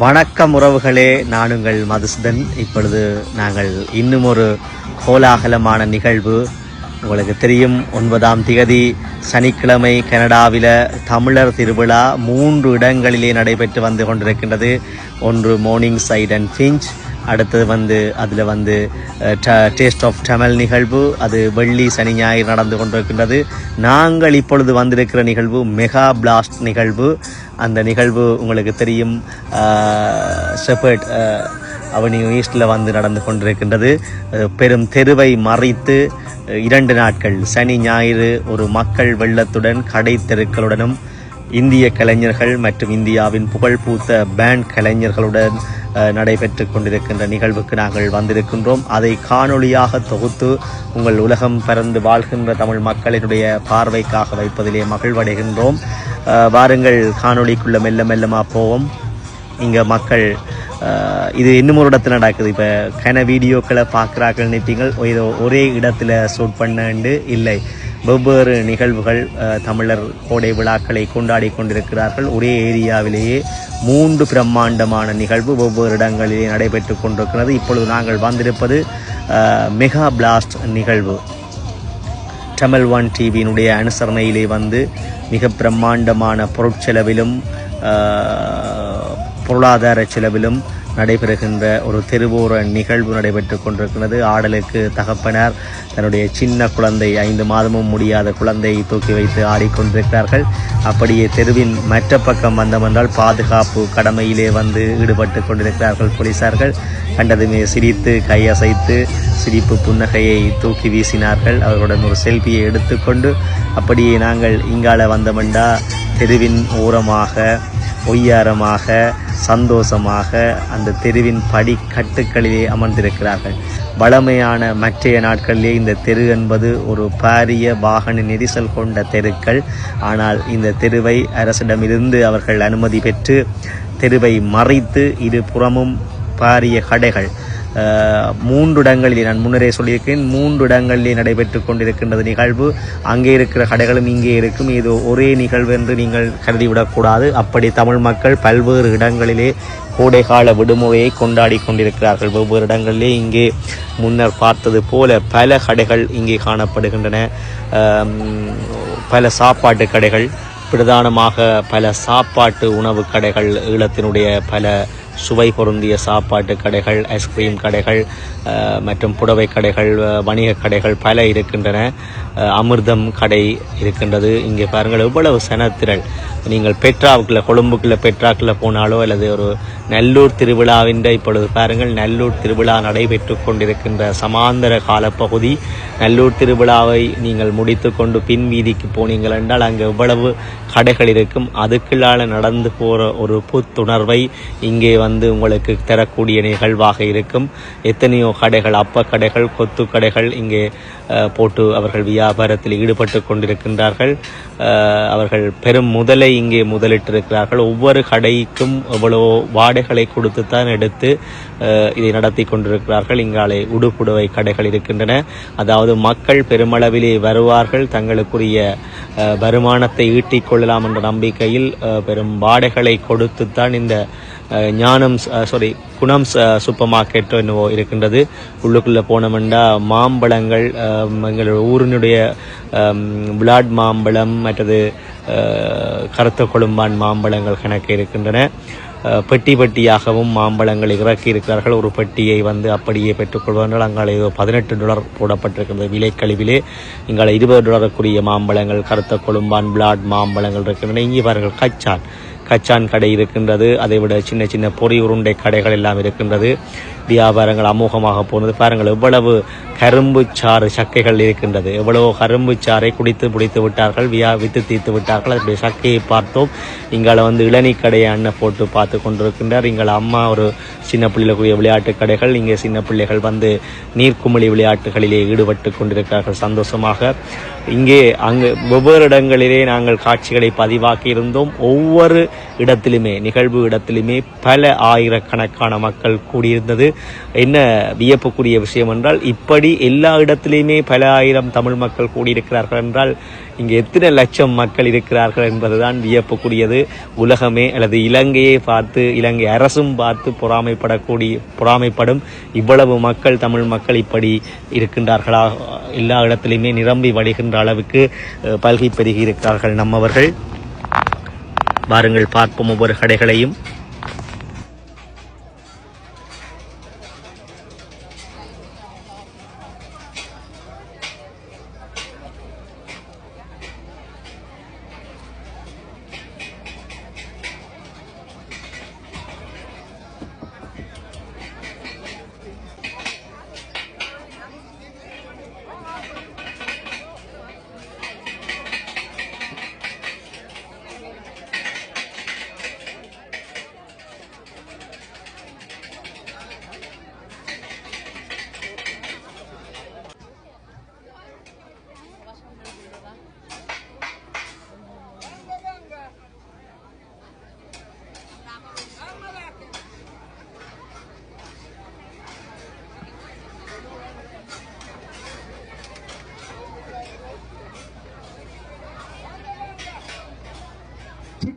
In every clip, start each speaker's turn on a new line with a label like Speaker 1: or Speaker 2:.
Speaker 1: வணக்கம் உறவுகளே நான் உங்கள் மதுசுதன். இப்பொழுது நாங்கள் இன்னும் ஒரு கோலாகலமான நிகழ்வு. உங்களுக்கு தெரியும் ஒன்பதாம் திகதி சனிக்கிழமை கனடாவில் தமிழர் திருவிழா மூன்று இடங்களிலே நடைபெற்று வந்து கொண்டிருக்கின்றது. ஒன்று மோர்னிங் சைட் அண்ட் ஃபிஞ்ச் அடுத்தது வந்து அதில் வந்து டேஸ்ட் ஆஃப் டமல் நிகழ்வு அது வெள்ளி சனி ஞாயிறு நடந்து கொண்டிருக்கின்றது. நாங்கள் இப்பொழுது வந்திருக்கிற நிகழ்வு மெகா பிளாஸ்ட் நிகழ்வு. அந்த நிகழ்வு உங்களுக்கு தெரியும் ஷெப்பர்ட் அவனியூ ஈஸ்டில் வந்து நடந்து கொண்டிருக்கின்றது. பெரும் தெருவை மறைத்து இரண்டு நாட்கள் சனி ஞாயிறு ஒரு மக்கள் வெள்ளத்துடன் கடை தெருக்களுடனும் இந்திய கலைஞர்கள் மற்றும் இந்தியாவின் புகழ்பூத்த பேண்ட் கலைஞர்களுடன் நடைபெற்று கொண்டிருக்கின்ற நிகழ்வுக்கு நாங்கள் வந்திருக்கின்றோம். அதை காணொளியாக தொகுத்து உங்கள் உலகம் பறந்து வாழ்கின்ற தமிழ் மக்களினுடைய பார்வைக்காக வைப்பதிலே மகிழ்வடைகின்றோம். வாருங்கள் காணொளிக்குள்ள மெல்ல மெல்லமாக போவோம். இங்கே மக்கள் இது இன்னும் ஒரு இடத்துல நடக்குது. இப்போ கன வீடியோக்களை பார்க்குறாக்கள் நினைப்பீங்கள். ஏதோ ஒரே இடத்துல ஷூட் பண்ணண்டு இல்லை. வெவ்வேறு நிகழ்வுகள் தமிழர் கோடை விழாக்களை கொண்டாடி கொண்டிருக்கிறார்கள். ஒரே ஏரியாவிலேயே மூன்று பிரம்மாண்டமான நிகழ்வு வெவ்வேறு இடங்களிலே நடைபெற்று கொண்டிருக்கிறது. இப்பொழுது நாங்கள் வந்திருப்பது மெகா பிளாஸ்ட் நிகழ்வு. டமல் ஒன் டிவியினுடைய அனுசரணையிலே வந்து மிக பிரம்மாண்டமான பொருட்செலவிலும் பொருளாதார செலவிலும் நடைபெறுகின்ற ஒரு தெருவோர நிகழ்வு நடைபெற்று கொண்டிருக்கிறது. ஆடலுக்கு தகப்பனார் தன்னுடைய சின்ன குழந்தை ஐந்து மாதமும் முடியாத குழந்தையை தூக்கி வைத்து ஆடிக்கொண்டிருக்கிறார்கள். அப்படியே தெருவின் மற்ற பக்கம் வந்தமென்றால் பாதுகாப்பு கடமையிலே வந்து ஈடுபட்டு கொண்டிருக்கிறார்கள் போலீசார்கள். கண்டதுமே சிரித்து கையசைத்து சிரிப்பு புன்னகையை தூக்கி வீசினார்கள். அவர்களுடன் ஒரு செல்ஃபியை எடுத்துக்கொண்டு அப்படியே நாங்கள் இங்கால வந்தமெண்டா தெருவின் ஓரமாக ஒய்யாரமாக சந்தோஷமாக அந்த தெருவின் படிக்கட்டுகளிலே அமர்ந்திருக்கிறார்கள். வளமையான மற்றைய நாட்களிலே இந்த தெரு என்பது ஒரு பாரிய வாகன நெரிசல் கொண்ட தெருக்கள். ஆனால் இந்த தெருவை அரசிடமிருந்து அவர்கள் அனுமதி பெற்று தெருவை மறைத்து இரு புறமும் பாரிய கடைகள். மூன்று இடங்களிலே நான் முன்னரே சொல்லியிருக்கேன் மூன்று இடங்களிலே நடைபெற்று கொண்டிருக்கின்றது நிகழ்வு. அங்கே இருக்கிற கடைகளும் இங்கே இருக்கும். இது ஒரே நிகழ்வு என்று நீங்கள் கருதிவிடக்கூடாது அப்படி தமிழ் மக்கள் பல்வேறு இடங்களிலே கோடைகால விடுமுறையை கொண்டாடி கொண்டிருக்கிறார்கள். வெவ்வேறு இடங்களிலே இங்கே முன்னர் பார்த்தது போல பல கடைகள் இங்கே காணப்படுகின்றன. பல சாப்பாட்டு கடைகள் பிரதானமாக பல சாப்பாட்டு உணவு கடைகள் ஈழத்தினுடைய பல சுவை பொருந்திய சாப்பாட்டு கடைகள் ஐஸ்கிரீம் கடைகள் மற்றும் புடவை கடைகள் வணிக கடைகள் பல இருக்கின்றன. அமிர்தம் கடை இருக்கின்றது. இங்கே பாருங்கள் எவ்வளவு சனத்திரள். நீங்கள் பெட்ராவுக்குள்ள கொழும்புக்குள்ள பெட்ராக்குள்ள போனாலோ அல்லது ஒரு நல்லூர் திருவிழாவின் இப்பொழுது பாருங்கள் நல்லூர் திருவிழா நடைபெற்று கொண்டிருக்கின்ற சமாந்தர காலப்பகுதி. நல்லூர் திருவிழாவை நீங்கள் முடித்து கொண்டு பின் வீதிக்கு போனீங்கள் என்றால் அங்கே எவ்வளவு கடைகள் இருக்கும். அதுக்குள்ளால நடந்து போகிற ஒரு புத்துணர்வை இங்கே வந்து உங்களுக்கு தரக்கூடிய நிகழ்வாக இருக்கும். எத்தனையோ கடைகள் அப்ப கடைகள் கொத்து கடைகள் இங்கே போட்டு அவர்கள் வியாபாரத்தில் ஈடுபட்டு கொண்டிருக்கின்றார்கள். அவர்கள் பெரும் முதலை இங்கே முதலிட்டிருக்கிறார்கள். ஒவ்வொரு கடைக்கும் எவ்வளோ வாடகைகளை கொடுத்துத்தான் எடுத்து இதை நடத்தி கொண்டிருக்கிறார்கள். இங்காலே உடுப்புடுவை கடைகள் இருக்கின்றன. அதாவது மக்கள் பெருமளவிலே வருவார்கள். தங்களுக்குரிய வருமானத்தை ஈட்டிக் கொள்ளலாம் என்ற நம்பிக்கையில் பெரும் வாடகைகளை கொடுத்துத்தான் இந்த ஞானம் சாரி குணம் சூப்பர் மார்க்கெட் என்னவோ இருக்கின்றது. உள்ளுக்குள்ளே போனோம்னா மாம்பழங்கள் எங்களோட ஊரினுடைய விளாட் மாம்பழம் மற்றது கருத்த கொழும்பான் மாம்பழங்கள் கணக்கு இருக்கின்றன. பெட்டி பெட்டியாகவும் மாம்பழங்கள் இறக்கி இருக்கிறார்கள் ஒரு பெட்டியை வந்து அப்படியே பெற்றுக்கொள்வார்கள். அங்காலே ஏதோ பதினெட்டு டாலர் போடப்பட்டிருக்கிறது. விலைக்கழிவிலே இங்கால இருபது டாலருக்குரிய மாம்பழங்கள் கருத்த கொழும்பான் பிளாட் மாம்பழங்கள் இருக்கின்றன. இங்கே பாருங்கள் கச்சான். கச்சான் கடை இருக்கின்றது. அதை விட சின்ன சின்ன பொறி உருண்டை கடைகள் எல்லாம் இருக்கின்றது. வியாபாரங்கள் அமோகமாக போனது. பாருங்கள் எவ்வளவு கரும்பு சாறு சக்கைகள் இருக்கின்றது. எவ்வளவோ கரும்பு சாறை குடித்து பிடித்து விட்டார்கள் வியா வித்து தீர்த்து விட்டார்கள். அதனுடைய சக்கையை பார்த்தோம். இங்கால வந்து இளநீ கடையை அண்ணன் போட்டு பார்த்து கொண்டிருக்கின்றார். இங்கால அம்மா ஒரு சின்ன பிள்ளைகளுக்குரிய விளையாட்டு கடைகள். இங்கே சின்ன பிள்ளைகள் வந்து நீர்க்குமிழி விளையாட்டுகளிலே ஈடுபட்டு கொண்டிருக்கிறார்கள் சந்தோஷமாக. இங்கே அங்கு ஒவ்வொரு இடங்களிலே நாங்கள் காட்சிகளை பதிவாக்கி இருந்தோம். ஒவ்வொரு இடத்திலுமே நிகழ்வு இடத்திலுமே பல ஆயிரக்கணக்கான மக்கள் கூடியிருந்தது. என்ன வியப்புக்குரிய விஷயம் என்றால் இப்படி எல்லா இடத்திலையுமே பல ஆயிரம் தமிழ் மக்கள் கூடியிருக்கிறார்கள் என்றால் இங்கே எத்தனை லட்சம் மக்கள் இருக்கிறார்கள் என்பதுதான் வியப்புக்குரியது. உலகமே அல்லது இலங்கையை பார்த்து இலங்கை அரசும் பார்த்து பொறாமைப்படக்கூடிய பொறாமைப்படும் இவ்வளவு மக்கள் தமிழ் மக்கள் இப்படி இருக்கின்றார்களா? எல்லா இடத்திலையுமே நிரம்பி வழிகின்ற அளவுக்கு அஹ், பல்கி பெருகி இருக்கிறார்கள் நம்மவர்கள். வாருங்கள் பார்ப்போம் ஒவ்வொரு கடைகளையும்.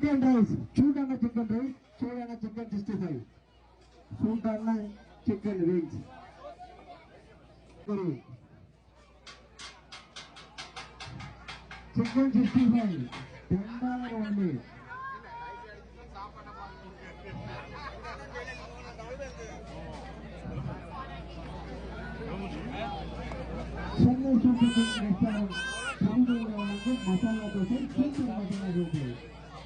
Speaker 2: చికెన్ రైస్ చూడన్న చికెన్ రైస్ చూడన్న chicken sixty five చూడన్న chicken wings chicken sixty five ten dollar only Chennai super king restaurant తెలుగులో వాళ్ళకి మసాలా దోశ సూపర్ మసాలా దోశ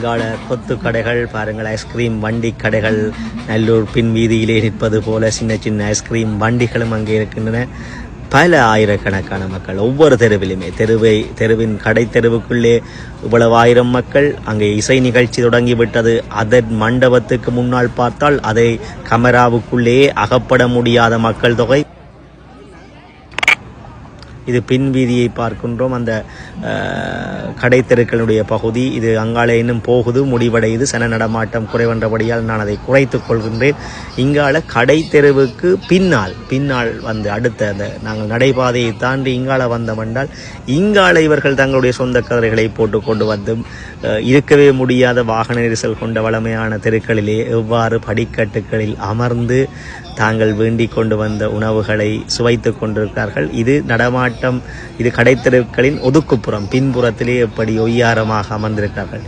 Speaker 1: இங்கால கொத்து கடைகள் பாருங்கள் ஐஸ்கிரீம் வண்டி கடைகள் நல்லூர் பின் வீதியிலே நிற்பது போல சின்ன சின்ன ஐஸ்கிரீம் வண்டிகளும் அங்கே இருக்கின்றன. பல ஆயிரக்கணக்கான மக்கள் ஒவ்வொரு தெருவிலுமே தெருவை தெருவின் கடை தெருவுக்குள்ளே இவ்வளவு ஆயிரம் மக்கள் அங்கே இசை நிகழ்ச்சி தொடங்கிவிட்டது. அதன் மண்டபத்துக்கு முன்னால் பார்த்தால் அதை கமராவுக்குள்ளேயே அகப்பட முடியாத மக்கள் தொகை. இது பின் வீதியை பார்க்கின்றோம். அந்த கடை தெருக்களுடைய பகுதி. இது அங்காலே இன்னும் போகுது முடிவடையுது. சன நடமாட்டம் குறைவன்றபடியால் நான் அதை குறைத்துக் கொள்கின்றேன். இங்கால கடை தெருவுக்கு பின்னால் பின்னால் வந்து அடுத்த அந்த நாங்கள் நடைபாதையை தாண்டி இங்கால வந்தமென்றால் இங்கால இவர்கள் தங்களுடைய சொந்த கதிரைகளை போட்டு கொண்டு வந்து இருக்கவே முடியாத வாகன நெரிசல் கொண்ட வளமையான தெருக்களிலே எவ்வாறு படிக்கட்டுகளில் அமர்ந்து தாங்கள் வேண்டிக் கொண்டு வந்த உணவுகளை சுவைத்துக் கொண்டிருக்கிறார்கள். இது நடமாட்டம் இது கடைத்தெருக்களின் ஒதுக்குப்புறம். பின்புறத்திலே எப்படி ஒய்யாரமாக அமர்ந்திருக்கிறார்கள்?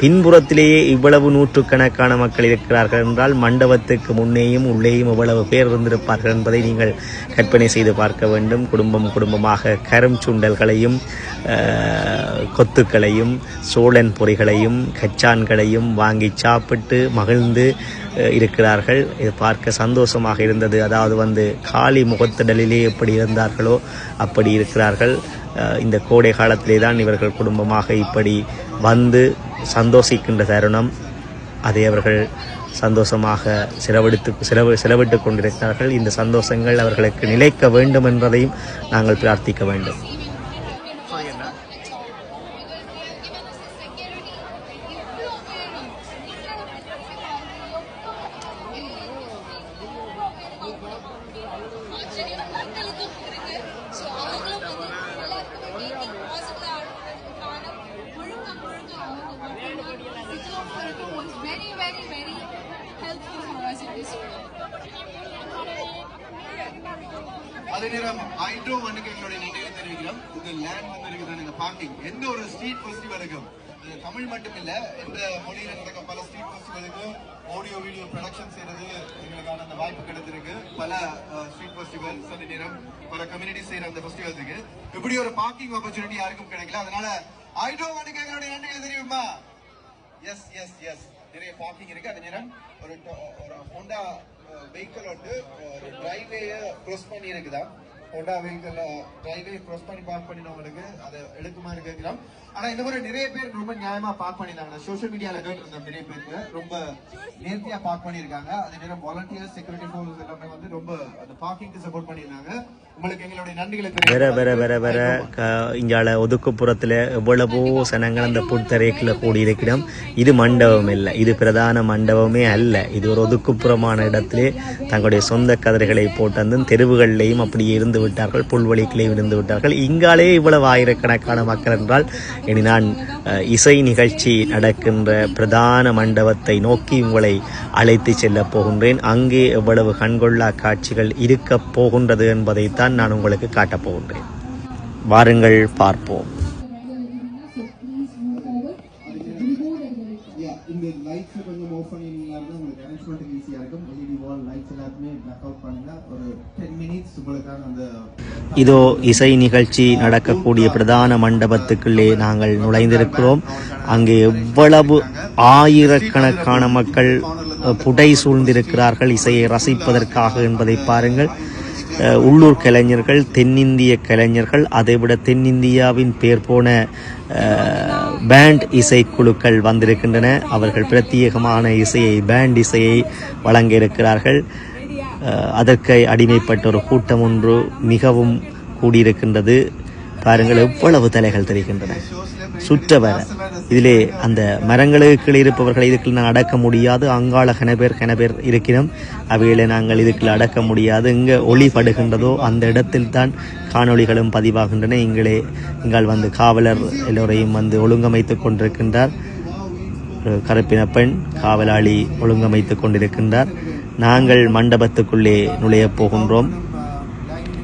Speaker 1: பின்புறத்திலேயே இவ்வளவு நூற்றுக்கணக்கான மக்கள் இருக்கிறார்கள் என்றால் மண்டபத்துக்கு முன்னேயும் உள்ளேயும் இவ்வளவு பேர் இருந்திருப்பார்கள் என்பதை நீங்கள் கற்பனை செய்து பார்க்க வேண்டும். குடும்பம் குடும்பமாக கரும் சுண்டல்களையும் கொத்துக்களையும் சோழன் பொறிகளையும் கச்சான்களையும் வாங்கி சாப்பிட்டு மகிழ்ந்து இருக்கிறார்கள். இது பார்க்க சந்தோஷமாக இருந்தது. அதாவது வந்து காளி முகத்திடலிலே எப்படி இருந்தார்களோ அப்படி இருக்கிறார்கள். இந்த கோடை காலத்திலே தான் இவர்கள் குடும்பமாக இப்படி வந்து சந்தோஷிக்கின்ற தருணம். அதை அவர்கள் சந்தோஷமாக செலவழித்து செலவு செலவிட்டு கொண்டிருக்கிறார்கள். இந்த சந்தோஷங்கள் அவர்களுக்கு நிலைக்க வேண்டும் என்பதையும் நாங்கள் பிரார்த்திக்க வேண்டும்.
Speaker 3: லேண்ட் இந்த பார்க்கிங் எந்த ஒரு ஸ்ட்ரீட் ஃபெஸ்டிவலுக்கும் இது தமிழ் மட்டும் இல்ல எந்த மொழியில நடக்க பல ஸ்ட்ரீட் ஃபெஸ்டிவலுக்கும் ஆடியோ வீடியோ ப்ரொடக்ஷன் செய்யறது எங்களுக்கான அந்த வாய்ப்பு கிடைச்சிருக்கு பல ஸ்ட்ரீட் ஃபெஸ்டிவல் அதே நேரம் பல கம்யூனிட்டி செய்யற அந்த ஃபெஸ்டிவல்ஸுக்கு இப்படி ஒரு பார்க்கிங் ஆப்பர்ச்சுனிட்டி யாருக்கும் கிடைக்கல. அதனால ஹைட்ரோ வண்டிக்கு எங்களுடைய நன்றிகள் தெரியுமா? எஸ் எஸ் எஸ் நிறைய பார்க்கிங் இருக்கு. அது நேரம் ஒரு ஒரு ஹோண்டா வெஹிக்கிள் வந்து டிரைவேயை க்ரோஸ் பண்ணி இருக்குதான் ஹோண்டா வெஹிக்கிள் டிரைவே க்ரோஸ் பண்ணி பார்க் பண்ணினவங்களுக்கு அதை எடுக்குமாறு கேட்கிறோம். ஆனா இந்த மாதிரி நிறைய பேர் ரொம்ப நியாயமா பார்க் பண்ணிருந்தாங்க சோஷியல் மீடியால கேட்டிருந்தோம் நிறைய பேருக்கு. ரொம்ப நேர்த்தியா பார்க் பண்ணிருக்காங்க அதே நேரம் வாலண்டியர்ஸ் செக்யூரிட்டி ஃபோர்ஸ் எல்லாமே வந்து ரொம்ப அந்த பார்க்கிங்க்கு சப்போர்ட் பண்ணியிருந்தாங்க. உங்களுக்கு எங்களுடைய நன்றிகளை
Speaker 1: வர வர வர வர க இங்கால ஒதுக்குப்புறத்தில் எவ்வளவோ சனங்கள் அந்த புத்தரைக்கில் கூடியிருக்கிறோம் இது மண்டபம் இல்லை. இது பிரதான மண்டபமே அல்ல. இது ஒரு ஒதுக்குப்புறமான இடத்திலே தங்களுடைய சொந்த கதிரைகளை போட்டு வந்து தெருவுகளிலேயும் அப்படியே இருந்து விட்டார்கள் புல்வெளிக்கிலேயும் விழுந்து விட்டார்கள். இங்காலே இவ்வளவு ஆயிரக்கணக்கான மக்கள் என்றால் இனி நான் இசை நிகழ்ச்சி நடக்கின்ற பிரதான மண்டபத்தை நோக்கி உங்களை அழைத்து செல்லப் போகின்றேன். அங்கே எவ்வளவு கண்கொள்ளா காட்சிகள் இருக்கப் போகின்றது என்பதைத்தான் நான் உங்களுக்கு காட்டப் போகின்றேன். வாருங்கள் பார்ப்போம். இதோ இசை நிகழ்ச்சி நடக்கக்கூடிய பிரதான மண்டபத்துக்குள்ளே நாங்கள் நுழைந்திருக்கிறோம். அங்கே எவ்வளவு ஆயிரக்கணக்கான மக்கள் புடை சூழ்ந்திருக்கிறார்கள் இசையை ரசிப்பதற்காக என்பதை பாருங்கள். உள்ளூர் கலைஞர்கள் தென்னிந்திய கலைஞர்கள் அதைவிட தென்னிந்தியாவின் பேர் போன பேண்ட் இசைக்குழுக்கள் வந்திருக்கின்றன. அவர்கள் பிரத்யேகமான இசையை பேண்ட் இசையை வழங்க இருக்கிறார்கள். அதற்கு அடிமைப்பட்ட ஒரு கூட்டம் ஒன்று மிகவும் கூடியிருக்கின்றது. பாருங்கள் எவ்வளவு தலைகள் தெரிகின்றன. சுற்றவர இதிலே அந்த மரங்களுக்கு கீழே இருப்பவர்களை இதுக்குள்ள நான் அடக்க முடியாது. அங்காள கனபேர் கனபேர் இருக்கிறோம் அவைகளை நாங்கள் இதுக்குள்ள அடக்க முடியாது. எங்கே ஒளிபடுகின்றதோ அந்த இடத்தில் தான் காணொளிகளும் பதிவாகின்றன. இங்களே இங்கால் வந்து காவலர் எல்லோரையும் வந்து ஒழுங்கமைத்துக் கொண்டிருக்கின்றார். கருப்பின பெண் காவலாளி ஒழுங்கமைத்துக் கொண்டிருக்கின்றார். நாங்கள் மண்டபத்துக்குள்ளே நுழையப் போகின்றோம்.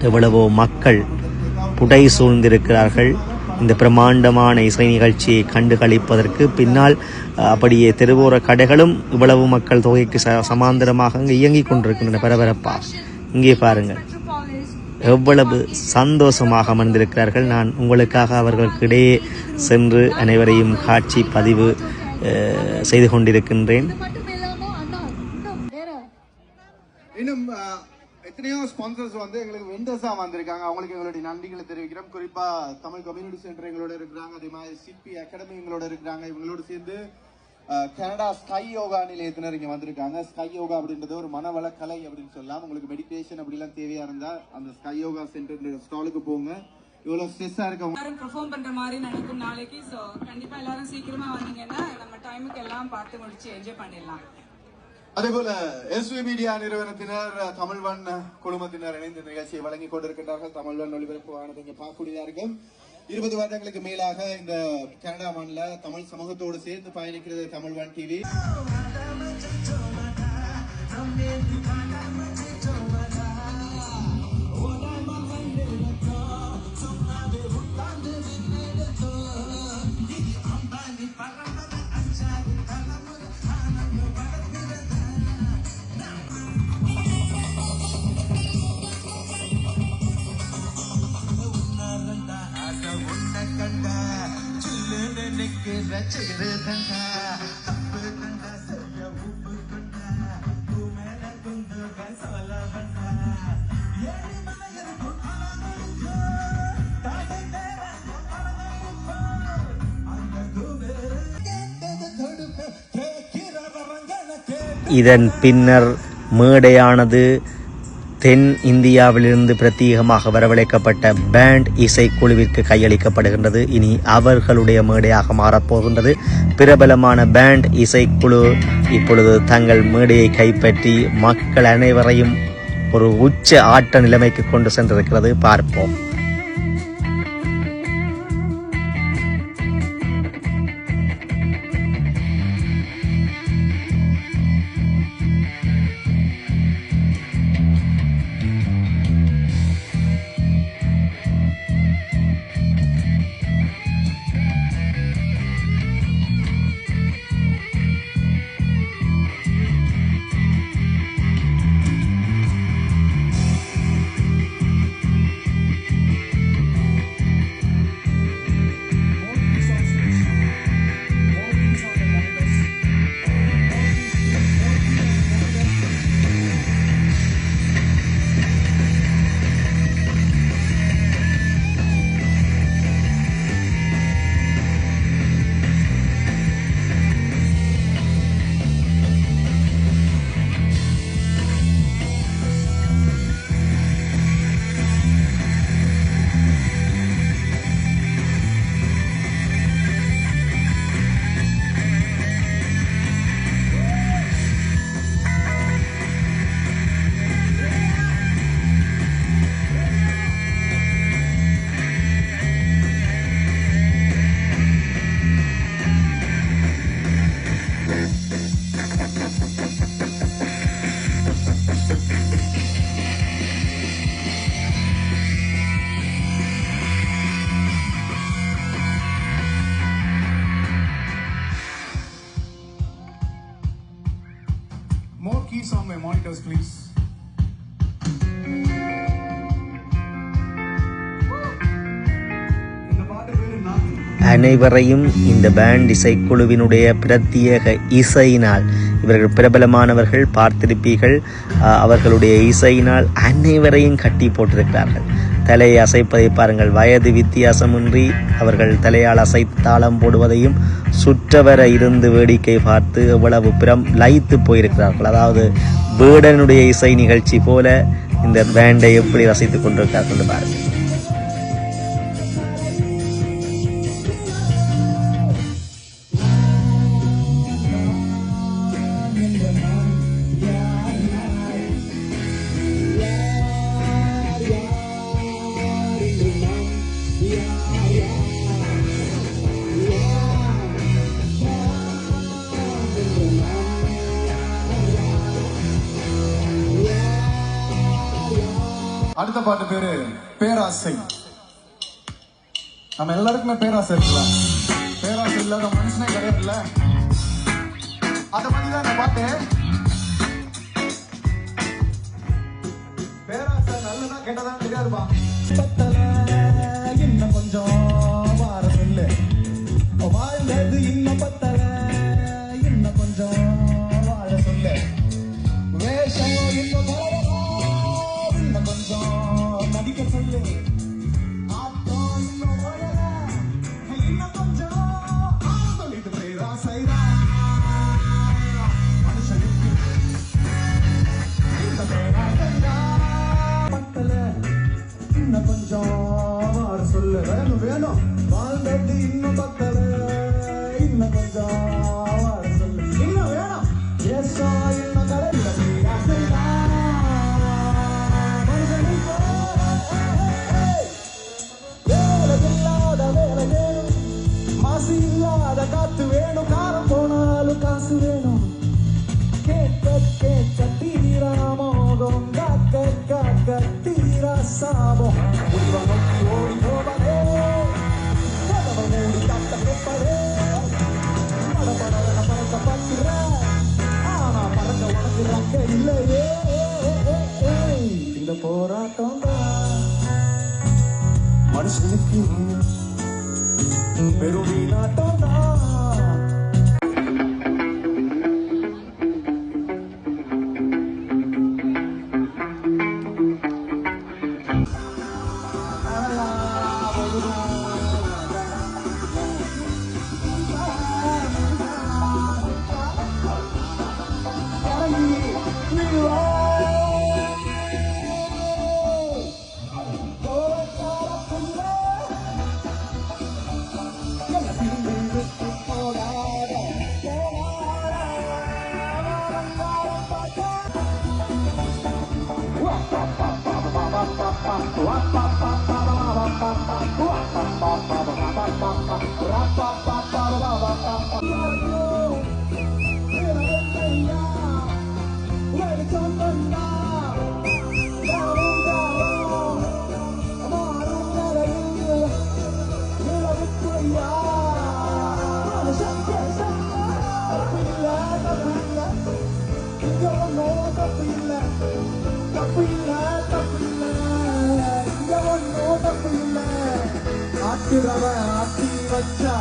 Speaker 1: எவ்வளவோ மக்கள் புடை சூழ்ந்திருக்கிறார்கள். இந்த பிரம்மாண்டமான இசை நிகழ்ச்சியை கண்டுகளிப்பதற்கு பின்னால் அப்படியே தெருவோர கடைகளும் இவ்வளவு மக்கள் தொகைக்கு ச சமாந்தரமாக அங்கே இயங்கிக் கொண்டிருக்கின்றன. பரபரப்பா. இங்கே பாருங்கள். எவ்வளவு சந்தோஷமாக அமர்ந்திருக்கிறார்கள். நான் உங்களுக்காக அவர்களுக்கு இடையே சென்று அனைவரையும் காட்சி பதிவு செய்து கொண்டிருக்கின்றேன்
Speaker 4: மட்டும் இல்லாம அண்ணா இன்னும் வேற
Speaker 3: இன்னும் எத்தனையோ ஸ்பான்சர்ஸ் வந்து எங்களுக்கு வெண்டர்ஸாக வந்திருக்காங்க. அவங்களுக்கு எங்களுடைய நன்றிகளை தெரிவிக்கிறோம். குறிப்பாக தமிழ் கம்யூனிட்டி சென்டர் எங்களோட இருக்கிறாங்க. அதே மாதிரி சிபி அகாடமி எங்களோட இருக்கிறாங்க. இவங்களோட சேர்ந்து கனடா ஸ்கை யோகா நிலையத்தினர் இங்கே வந்திருக்காங்க. ஸ்கை யோகா அப்படின்றது ஒரு மனவள கலை அப்படின்னு சொல்லலாம். உங்களுக்கு மெடிடேஷன் அப்படிலாம் தேவையா இருந்தால் அந்த ஸ்கை யோகா சென்டர் ஸ்டாலுக்கு போங்க. இவ்வளவு ஸ்ட்ரெஸ்ஸா இருக்க
Speaker 5: எல்லாரும் பெர்ஃபார்ம் பண்ற மாதிரி நடக்கும் நாளைக்கு. ஸோ கண்டிப்பா எல்லாரும் சீக்கிரமா வந்தீங்கன்னா நம்ம டைமுக்கு எல்லாம் பார்த்து முடிச்சு என்ஜாய் பண்ணிடலாம்.
Speaker 3: அதேபோல எஸ்வி மீடியா நிறுவனத்தினர் தமிழ்வன் குழுமத்தினர் இணைந்து நிகழ்ச்சியை வழங்கி கொண்டிருக்கின்றார்கள். தமிழ்வன் ஒளிபரப்பு ஆனது இங்கே பார்க்கக்கூடியதா இருக்கும் இருபது வருடங்களுக்கு மேலாக இந்த கனடா மண்ணில் தமிழ் சமூகத்தோடு சேர்ந்து பயணிக்கிறது தமிழ்வன் டிவி
Speaker 1: இதன் பின்னர் மேடையானது தென் இந்தியாவிலிருந்து பிரத்யேகமாக வரவழைக்கப்பட்ட பேண்ட் இசைக்குழுவிற்கு கையளிக்கப்படுகின்றது. இனி அவர்களுடைய மேடையாக மாறப்போகின்றது. பிரபலமான பேண்ட் இசைக்குழு இப்பொழுது தங்கள் மேடையை கைப்பற்றி மக்கள் அனைவரையும் ஒரு உச்ச ஆட்ட நிலைமைக்கு கொண்டு சென்றிருக்கிறது. பார்ப்போம். speakers, please. அனைவரையும் இந்த பேண்ட் இசைக்குழுவினுடைய பிரத்யேக இசையினால் இவர்கள் பிரபலமானவர்கள் பார்த்திருப்பீர்கள் அவர்களுடைய இசையினால் அனைவரையும் கட்டி போட்டிருக்கிறார்கள் தலையை அசைப்பதை பாருங்கள். வயது வித்தியாசமின்றி அவர்கள் தலையால் அசைத்து தாளம் போடுவதையும் சுற்றவர இருந்து வேடிக்கை பார்த்து எவ்வளவு பிரம் லயித்து போயிருக்கிறார்கள். அதாவது வேடனுடைய இசை நிகழ்ச்சி போல இந்த பேண்டை எப்படி ரசித்துக் கொண்டிருக்கிறார்கள் பாருங்கள்.
Speaker 6: நம்ம எல்லாருக்குமே பேராசை இருக்குல்ல பேராசை இல்லாத மனுஷனே கிடையாதுல்ல? அத பத்தி தான் நான் பார்த்தேன். பேராசை நல்லதா கெட்டதா தெரியாதுப்பா. பத்தல இன்னும் கொஞ்சம் வார சொல்லு. வாழ்ந்தது இன்னும் பத்தல இன்னும் கொஞ்சம் பெரும் ஆட்டுறவன் ஆட்டி வச்சா